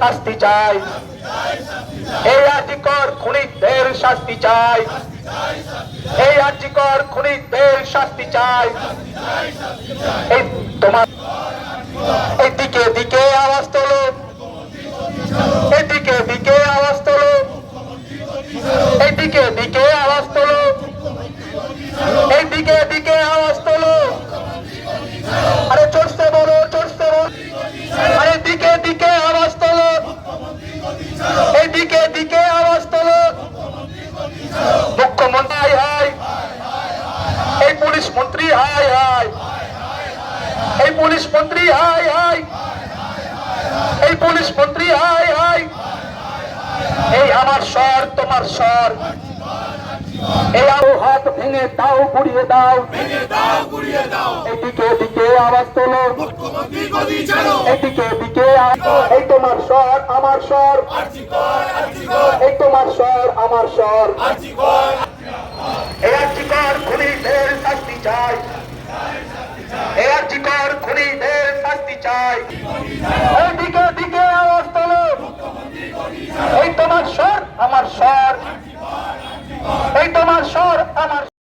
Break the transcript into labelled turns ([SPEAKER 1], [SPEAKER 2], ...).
[SPEAKER 1] শাস্তি চাই। এই আজিকর খুনিদের শাস্তি চাই। এই আজিকর খুনিদের শাস্তি চাই। এই তোমার এই দিকে আওয়াজ তোলো। এই দিকে আওয়াজ তোলো। এই দিকে আওয়াজ তোলো। এই দিকে দিকে আওয়াজ তোলো। মন্ত্রী হাই হাই এই পুলিশ মন্ত্রী হাই হাই এই পুলিশ মন্ত্রী হাই হাই এই আমার স্বর তোমার স্বর। এই আরও হাত ভেঙে দাও গুড়িয়ে দাও। এদিকে এদিকে আওয়াজ তোলো। এদিকে এদিকে এই তোমার স্বর আমার স্বর। এই তোমার স্বর আমার স্বর। এই চাই। এর জিকর খুনিদের শাস্তি চাই। দিকে দিকে আওয়াজ তোলো। এই তোমার স্বর আমার স্বর। এই তোমার স্বর আমার